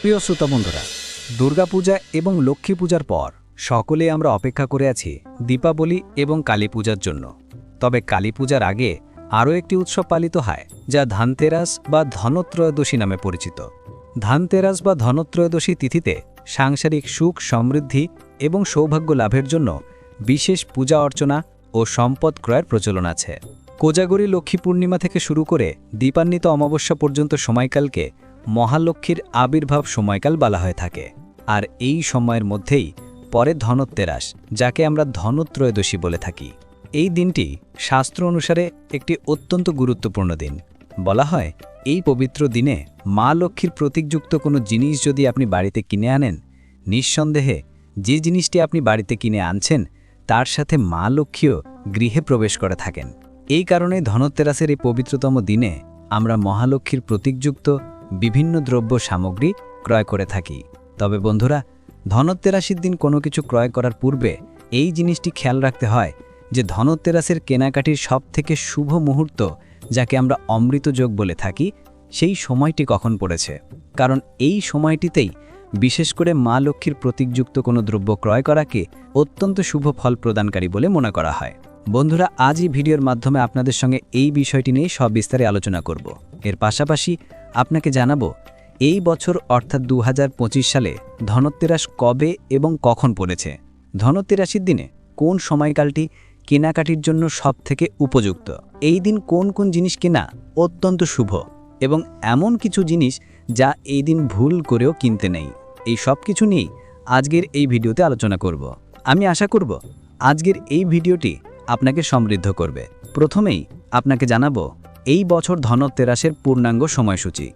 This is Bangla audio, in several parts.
প্রিয় শ্রোতা বন্ধুরা, দুর্গাপূজা এবং লক্ষ্মী পূজার পর সকলে আমরা অপেক্ষা করে আছি দীপাবলি এবং কালী পূজার জন্য। তবে কালী পূজার আগে আরও একটি উৎসব পালিত হয়, যা ধানতেরাস বা ধনত্রয়োদশী নামে পরিচিত। ধানতেরাস বা ধনত্রয়োদশী তিথিতে সাংসারিক সুখ, সমৃদ্ধি এবং সৌভাগ্য লাভের জন্য বিশেষ পূজা অর্চনা ও সম্পদ ক্রয়ের প্রচলন আছে। কোজাগরী লক্ষ্মী পূর্ণিমা থেকে শুরু করে দীপান্বিত অমাবস্যা পর্যন্ত সময়কালকে মহালক্ষ্মীর আবির্ভাব সময়কাল বলা হয়ে থাকে। আর এই সময়ের মধ্যেই পরে ধনত্তেরাস যাকে আমরা ধনত্রয়োদশী বলে থাকি। এই দিনটি শাস্ত্র অনুসারে একটি অত্যন্ত গুরুত্বপূর্ণ দিন। বলা হয়, এই পবিত্র দিনে মা লক্ষ্মীর প্রতীকযুক্ত কোনো জিনিস যদি আপনি বাড়িতে কিনে আনেন, নিঃসন্দেহে যে জিনিসটি আপনি বাড়িতে কিনে আনছেন, তার সাথে মা লক্ষ্মীও গৃহে প্রবেশ করে থাকেন। এই কারণে ধনতেরাসের এই পবিত্রতম দিনে আমরা মহালক্ষ্মীর প্রতীকযুক্ত বিভিন্ন দ্রব্য সামগ্রী ক্রয় করে থাকি। তবে বন্ধুরা ধনতেরাসির দিন কোনো কিছু ক্রয় করার পূর্বে এই জিনিসটি খেয়াল রাখতে হয় যে ধনতেরাসের কেনাকাটির সবথেকে শুভ মুহূর্ত যাকে আমরা অমৃতযোগ বলে থাকি, সেই সময়টি কখন পড়েছে। কারণ এই সময়টিতেই বিশেষ করে মা লক্ষ্মীর প্রতীকযুক্ত কোনো দ্রব্য ক্রয় করাকে অত্যন্ত শুভ ফল প্রদানকারী বলে মনে করা হয়। বন্ধুরা, আজ এই ভিডিওর মাধ্যমে আপনাদের সঙ্গে এই বিষয়টি নিয়ে সব বিস্তারে আলোচনা করব। এর পাশাপাশি আপনাকে জানাব, এই বছর অর্থাৎ দু হাজার পঁচিশ সালে ধনতেরাস কবে এবং কখন পড়েছে? ধনতেরাসির দিনে কোন সময়কালটি কেনাকাটির জন্য সবথেকে উপযুক্ত? এই দিন কোন কোন জিনিস কেনা অত্যন্ত শুভ এবং এমন কিছু জিনিস যা এই দিন ভুল করেও কিনতে নেই। এই সব কিছু নিয়েই আজকের এই ভিডিওতে আলোচনা করব। আমি আশা করব, আজকের এই ভিডিওটি আপনাকে সমৃদ্ধ করবে। প্রথমেই আপনাকে জানাব এই বছর ধনতেরাসের পূর্ণাঙ্গ সময়সূচি।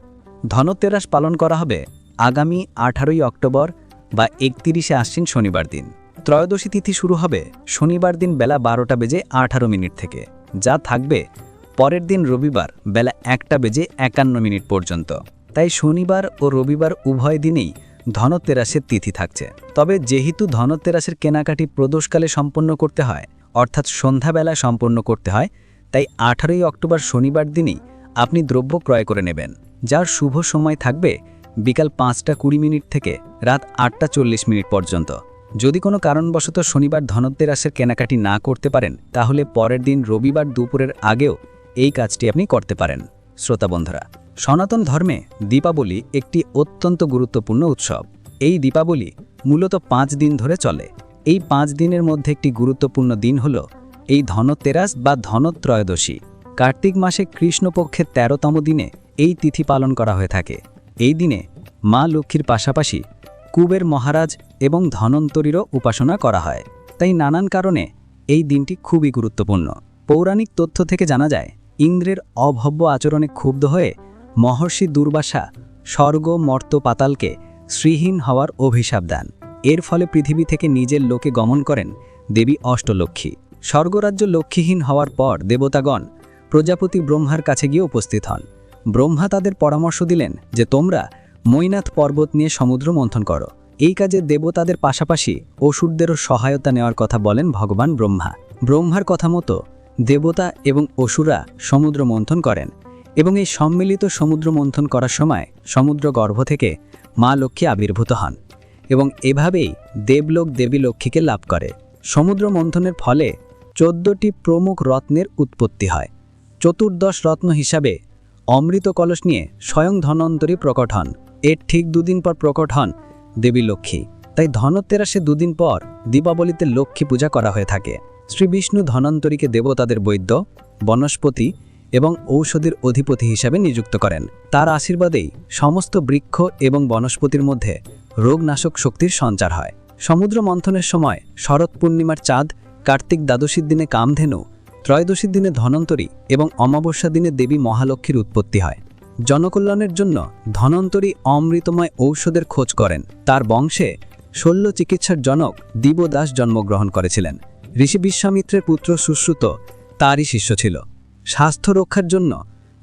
ধনতেরাস পালন করা হবে আগামী আঠারোই অক্টোবর বা একতিরিশে আশ্বিন শনিবার দিন। ত্রয়োদশী তিথি শুরু হবে শনিবার দিন বেলা বারোটা বেজে আঠারো মিনিট থেকে, যা থাকবে পরের দিন রবিবার বেলা একটা বেজে একান্ন মিনিট পর্যন্ত। তাই শনিবার ও রবিবার উভয় দিনেই ধনতেরাসের তিথি থাকছে। তবে যেহেতু ধনতেরাসের কেনাকাটি প্রদোষকালে সম্পন্ন করতে হয়, অর্থাৎ সন্ধ্যাবেলা সম্পন্ন করতে হয় তাই আঠারোই অক্টোবর শনিবার দিনই আপনি দ্রব্য ক্রয় করে নেবেন, যার শুভ সময় থাকবে বিকাল পাঁচটা কুড়ি মিনিট থেকে রাত আটটা চল্লিশ মিনিট পর্যন্ত। যদি কোনো কারণবশত শনিবার ধনতেরাসের কেনাকাটি না করতে পারেন, তাহলে পরের দিন রবিবার দুপুরের আগেও এই কাজটি আপনি করতে পারেন। শ্রোতা বন্ধুরা, সনাতন ধর্মে দীপাবলি একটি অত্যন্ত গুরুত্বপূর্ণ উৎসব। এই দীপাবলি মূলত পাঁচ দিন ধরে চলে। এই পাঁচ দিনের মধ্যে একটি গুরুত্বপূর্ণ দিন হল এই ধনতেরাস বা ধনত্রয়োদশী। কার্তিক মাসে কৃষ্ণপক্ষের তেরোতম দিনে এই তিথি পালন করা হয়ে থাকে। এই দিনে মা লক্ষ্মীর পাশাপাশি কুবের মহারাজ এবং ধনন্তরীরও উপাসনা করা হয়। তাই নানান কারণে এই দিনটি খুবই গুরুত্বপূর্ণ। পৌরাণিক তথ্য থেকে জানা যায়, ইন্দ্রের অভব্য আচরণে ক্ষুব্ধ হয়ে মহর্ষি দুর্বাসা স্বর্গ মর্ত পাতালকে শ্রীহীন হওয়ার অভিশাপ দেন। এর ফলে পৃথিবী থেকে নিজের লোকে গমন করেন দেবী অষ্টলক্ষ্মী। স্বর্গরাজ্য লক্ষ্মীহীন হওয়ার পর দেবতাগণ প্রজাপতি ব্রহ্মার কাছে গিয়ে উপস্থিত হন। ব্রহ্মা তাদের পরামর্শ দিলেন যে, তোমরা মৈনাথ পর্বত নিয়ে সমুদ্র মন্থন করো। এই কাজে দেবতাদের পাশাপাশি অসুরদেরও সহায়তা নেওয়ার কথা বলেন ভগবান ব্রহ্মা। ব্রহ্মার কথা মতো দেবতা এবং অসুরা সমুদ্র মন্থন করেন এবং এই সম্মিলিত সমুদ্র মন্থন করার সময় সমুদ্র গর্ভ থেকে মা লক্ষ্মী আবির্ভূত হন এবং এভাবেই দেবলোক দেবী লক্ষ্মীকে লাভ করে। সমুদ্র মন্থনের ফলে চোদ্দটি প্রমুখ রত্নের উৎপত্তি হয়। চতুর্দশ রত্ন হিসাবে অমৃত কলস নিয়ে স্বয়ং ধনন্তরী প্রকট হন। এর ঠিক দুদিন পর প্রকট হন দেবী লক্ষ্মী। তাই ধনতেরাসে দুদিন পর দীপাবলিতে লক্ষ্মী পূজা করা হয়ে থাকে। শ্রী বিষ্ণু ধনন্তরীকে দেবতাদের বৈদ্য, বনস্পতি এবং ঔষধির অধিপতি হিসাবে নিযুক্ত করেন। তার আশীর্বাদেই সমস্ত বৃক্ষ এবং বনস্পতির মধ্যে রোগনাশক শক্তির সঞ্চার হয়। সমুদ্র মন্থনের সময় শরৎ পূর্ণিমার চাঁদ কার্তিক দ্বাদশীর দিনে কামধেনু, ত্রয়োদশীর দিনে ধনন্তরী এবং অমাবস্যা দিনে দেবী মহালক্ষ্মীর উৎপত্তি হয়। জনকল্যাণের জন্য ধনন্তরী অমৃতময় ঔষধের খোঁজ করেন। তার বংশে শল্য চিকিৎসার জনক দিবদাস জন্মগ্রহণ করেছিলেন। ঋষি বিশ্বামিত্রের পুত্র সুশ্রুত তারই শিষ্য ছিল। স্বাস্থ্য রক্ষার জন্য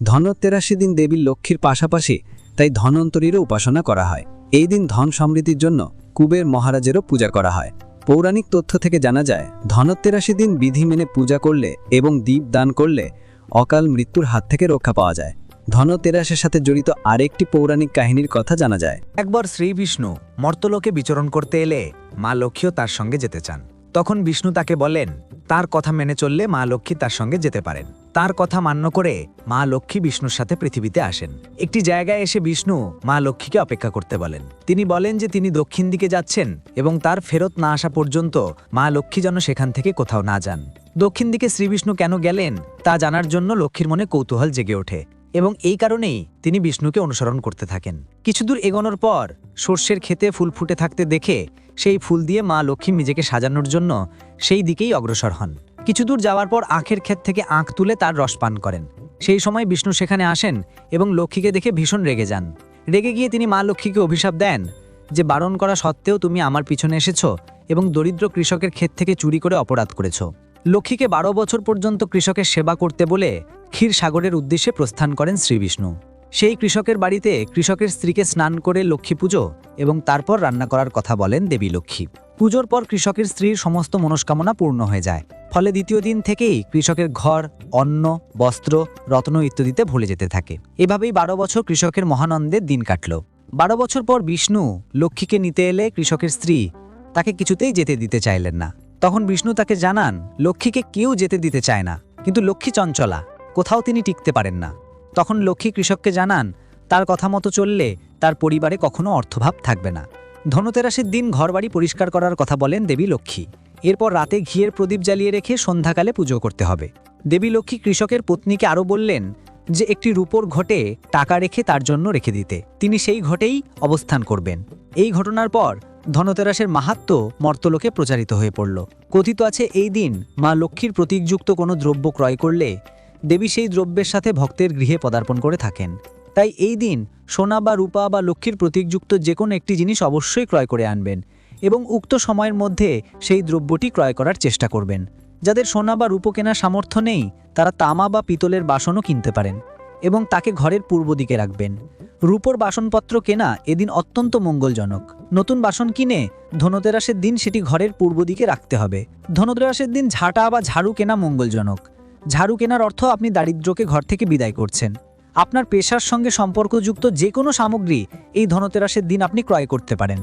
ধনতেরাশি দিন দেবীর লক্ষ্মীর পাশাপাশি তাই ধনন্তরীরও উপাসনা করা হয়। এই দিন ধন সমৃদ্ধির জন্য কুবের মহারাজেরও পূজা করা হয়। পৌরাণিক তথ্য থেকে জানা যায় ধনতেরাশি দিন বিধি মেনে পূজা করলে এবং দ্বীপ দান করলে অকাল মৃত্যুর হাত থেকে রক্ষা পাওয়া যায়। ধনতেরাসের সাথে জড়িত আরেকটি পৌরাণিক কাহিনীর কথা জানা যায়। একবার শ্রী বিষ্ণু মর্তলোকে বিচরণ করতে এলে মা লক্ষ্মীও তার সঙ্গে যেতে চান। তখন বিষ্ণু তাকে বলেন, তার কথা মেনে চললে মা লক্ষ্মী তার সঙ্গে যেতে পারেন। তার কথা মান্য করে মা লক্ষ্মী বিষ্ণুর সাথে পৃথিবীতে আসেন। একটি জায়গায় এসে বিষ্ণু মা লক্ষ্মীকে অপেক্ষা করতে বলেন। তিনি বলেন যে তিনি দক্ষিণ দিকে যাচ্ছেন এবং তার ফেরত না আসা পর্যন্ত মা লক্ষ্মী যেন সেখান থেকে কোথাও না যান। দক্ষিণ দিকে শ্রীবিষ্ণু কেন গেলেন তা জানার জন্য লক্ষ্মীর মনে কৌতূহল জেগে ওঠে এবং এই কারণেই তিনি বিষ্ণুকে অনুসরণ করতে থাকেন। কিছুদূর এগোনোর পর সর্ষের ক্ষেতে ফুল ফুটে থাকতে দেখে সেই ফুল দিয়ে মা লক্ষ্মী নিজেকে সাজানোর জন্য সেই দিকেই অগ্রসর হন। কিছুদূর যাওয়ার পর আখের ক্ষেত থেকে আখ তুলে তার রস পান করেন। সেই সময় বিষ্ণু সেখানে আসেন এবং লক্ষ্মীকে দেখে ভীষণ রেগে যান। রেগে গিয়ে তিনি মা লক্ষ্মীকে অভিশাপ দেন যে, বারণ করা সত্ত্বেও তুমি আমার পিছনে এসেছ এবং দরিদ্র কৃষকের ক্ষেত থেকে চুরি করে অপরাধ করেছ। লক্ষ্মীকে বারো বছর পর্যন্ত কৃষকের সেবা করতে বলে ক্ষীর সাগরের উদ্দেশ্যে প্রস্থান করেন শ্রীবিষ্ণু। সেই কৃষকের বাড়িতে কৃষকের স্ত্রীকে স্নান করে লক্ষ্মী পুজো এবং তারপর রান্না করার কথা বলেন দেবী লক্ষ্মী। পুজোর পর কৃষকের স্ত্রীর সমস্ত মনস্কামনা পূর্ণ হয়ে যায়। ফলে দ্বিতীয় দিন থেকেই কৃষকের ঘর, অন্ন, বস্ত্র, রত্ন ইত্যাদিতে ভুলে যেতে থাকে। এভাবেই বারো বছর কৃষকের মহানন্দের দিন কাটল। বারো বছর পর বিষ্ণু লক্ষ্মীকে নিতে এলে কৃষকের স্ত্রী তাকে কিছুতেই যেতে দিতে চাইলেন না। তখন বিষ্ণু তাকে জানান, লক্ষ্মীকে কেউ যেতে দিতে চায় না। কিন্তু লক্ষ্মী চঞ্চলা, কোথাও তিনি টিকতে পারেন না। তখন লক্ষ্মী কৃষককে জানান, তার কথা মতো চললে তার পরিবারে কখনো অর্থভাব থাকবে না। ধনতেরাসের দিন ঘরবাড়ি পরিষ্কার করার কথা বলেন দেবী লক্ষ্মী। এরপর রাতে ঘিয়ের প্রদীপ জ্বালিয়ে রেখে সন্ধ্যাকালে পুজো করতে হবে। দেবী লক্ষ্মী কৃষকের পত্নীকে আরও বললেন যে, একটি রূপোর ঘটে টাকা রেখে তার জন্য রেখে দিতে। তিনি সেই ঘটেই অবস্থান করবেন। এই ঘটনার পর ধনতেরাসের মাহাত্ম মর্তলোকে প্রচারিত হয়ে পড়ল। কথিত আছে, এই দিন মা লক্ষ্মীর প্রতীকযুক্ত কোনো দ্রব্য ক্রয় করলে দেবী সেই দ্রব্যের সাথে ভক্তের গৃহে পদার্পণ করে থাকেন। তাই এই দিন সোনা বা রূপা বা লক্ষ্মীর প্রতীকযুক্ত যে কোনো একটি জিনিস অবশ্যই ক্রয় করে আনবেন এবং উক্ত সময়ের মধ্যে সেই দ্রব্যটি ক্রয় করার চেষ্টা করবেন। যাদের সোনা বা রূপো কেনার সামর্থ্য নেই, তারা তামা বা পিতলের বাসনও কিনতে পারেন এবং তাকে ঘরের পূর্ব দিকে রাখবেন। রূপোর বাসনপত্র কেনা এদিন অত্যন্ত মঙ্গলজনক। নতুন বাসন কিনে ধনতেরাসের দিন সেটি ঘরের পূর্ব দিকে রাখতে হবে। ধনতেরাসের দিন ঝাঁটা বা ঝাড়ু কেনা মঙ্গলজনক। ঝাড়ু কেনার অর্থ আপনি দারিদ্র্যকে ঘর থেকে বিদায় করছেন। আপনার পেশার সঙ্গে সম্পর্কযুক্ত যে কোনো সামগ্রী এই ধনতেরাসের দিন আপনি ক্রয় করতে পারেন।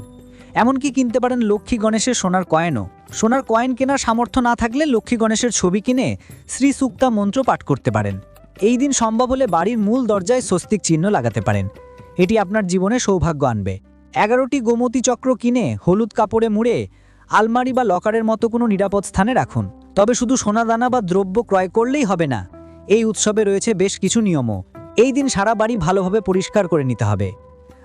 এমনকি কিনতে পারেন লক্ষ্মী গণেশের সোনার কয়েনও। সোনার কয়েন কেনার সামর্থ্য না থাকলে লক্ষ্মী গণেশের ছবি কিনে শ্রী সুক্তা মন্ত্র পাঠ করতে পারেন। এই দিন সম্ভব হলে বাড়ির মূল দরজায় স্বস্তিক চিহ্ন লাগাতে পারেন। এটি আপনার জীবনে সৌভাগ্য আনবে। এগারোটি গোমতী চক্র কিনে হলুদ কাপড়ে মুড়ে আলমারি বা লকারের মতো কোনো নিরাপদ স্থানে রাখুন। তবে শুধু সোনাদানা বা দ্রব্য ক্রয় করলেই হবে না। এই উৎসবে রয়েছে বেশ কিছু নিয়মও। এই দিন সারা বাড়ি ভালোভাবে পরিষ্কার করে নিতে হবে।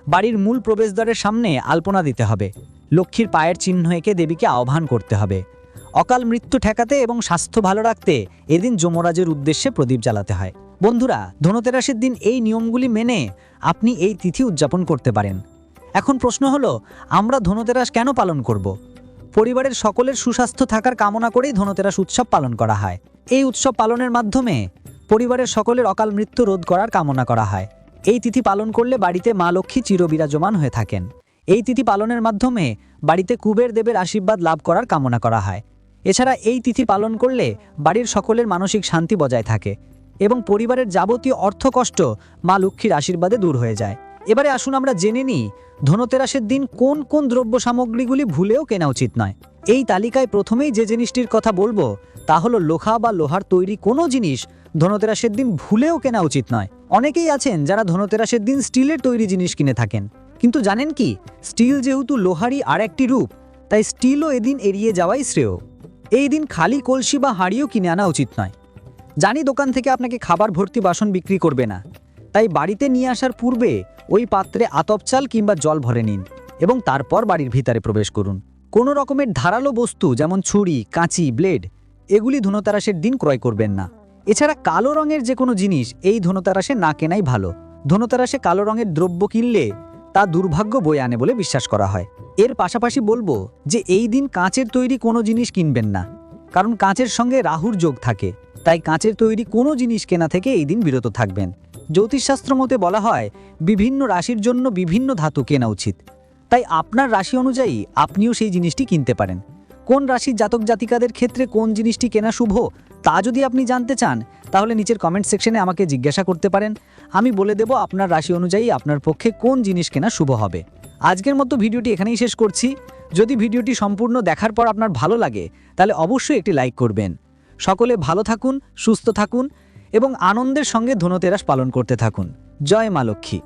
বাড়ির মূল প্রবেশদ্বারের সামনে আলপনা দিতে হবে। লক্ষ্মীর পায়ের চিহ্ন এঁকে দেবীকে আহ্বান করতে হবে। অকাল মৃত্যু ঠেকাতে এবং স্বাস্থ্য ভালো রাখতে এদিন যমরাজের উদ্দেশ্যে প্রদীপ জ্বালাতে হয়। বন্ধুরা, ধনতেরাসের দিন এই নিয়মগুলি মেনে আপনি এই তিথি উদযাপন করতে পারেন। এখন প্রশ্ন হলো, আমরা ধনতেরাস কেন পালন করব? পরিবারের সকলের সুস্বাস্থ্য থাকার কামনা করেই ধনতেরাস উৎসব পালন করা হয়। এই উৎসব পালনের মাধ্যমে পরিবারের সকলের অকাল মৃত্যু রোধ করার কামনা করা হয়। এই তিথি পালন করলে বাড়িতে মা লক্ষ্মী চিরবিরাজমান হয়ে থাকেন। এই তিথি পালনের মাধ্যমে বাড়িতে কুবের দেবের আশীর্বাদ লাভ করার কামনা করা হয়। এছাড়া এই তিথি পালন করলে বাড়ির সকলের মানসিক শান্তি বজায় থাকে এবং পরিবারের যাবতীয় অর্থকষ্ট মা লক্ষ্মীর আশীর্বাদে দূর হয়ে যায়। এবারে আসুন আমরা জেনে নিই, ধনতেরাসের দিন কোন কোন দ্রব্য সামগ্রীগুলি ভুলেও কেনা উচিত নয়। এই তালিকায় প্রথমেই যে জিনিসটির কথা বলব, তা হলো লোহা বা লোহার তৈরি কোনো জিনিস ধনতেরাসের দিন ভুলেও কেনা উচিত নয়। অনেকেই আছেন যারা ধনতেরাসের দিন স্টিলের তৈরি জিনিস কিনে থাকেন। কিন্তু জানেন কি, স্টিল যেহেতু লোহারই আর একটি রূপ, তাই স্টিলও এদিন এড়িয়ে যাওয়াই শ্রেয়। এই দিন খালি কলসি বা হাঁড়িও কিনে আনা উচিত নয়। জানি দোকান থেকে আপনাকে খাবার ভর্তি বাসন বিক্রি করবে না। তাই বাড়িতে নিয়ে আসার পূর্বে ওই পাত্রে আতপ চাল কিংবা জল ভরে নিন এবং তারপর বাড়ির ভিতরে প্রবেশ করুন। কোনো রকমের ধারালো বস্তু যেমন ছুরি, কাঁচি, ব্লেড, এগুলি ধনতারাসের দিন ক্রয় করবেন না। এছাড়া কালো রঙের যে কোনো জিনিস এই ধনতারাসে না কেনাই ভালো। ধনতারাসে কালো রঙের দ্রব্য কিনলে তা দুর্ভাগ্য বয়ে আনে বলে বিশ্বাস করা হয়। এর পাশাপাশি বলব যে এই দিন কাঁচের তৈরি কোনো জিনিস কিনবেন না, কারণ কাঁচের সঙ্গে রাহুর যোগ থাকে। তাই কাঁচের তৈরি কোনো জিনিস কেনা থেকে এই দিন বিরত থাকবেন। জ্যোতিষশাস্ত্র মতে বলা হয়, বিভিন্ন রাশির জন্য বিভিন্ন ধাতু কেনা উচিত। তাই আপনার রাশি অনুযায়ী আপনিও সেই জিনিসটি কিনতে পারেন। কোন রাশির জাতক জাতিকাদের ক্ষেত্রে কোন জিনিসটি কেনা শুভ, তা যদি আপনি জানতে চান, তাহলে নিচের কমেন্ট সেকশনে আমাকে জিজ্ঞাসা করতে পারেন। আমি বলে দেব আপনার রাশি অনুযায়ী আপনার পক্ষে কোন জিনিস কেনা শুভ হবে। আজকের মতো ভিডিওটি এখানেই শেষ করছি। যদি ভিডিওটি সম্পূর্ণ দেখার পর আপনার ভালো লাগে, তাহলে অবশ্যই একটি লাইক করবেন। সকলে ভালো থাকুন, সুস্থ থাকুন এবং আনন্দের সঙ্গে ধনতেরাস পালন করতে থাকুন। জয় মা লক্ষ্মী।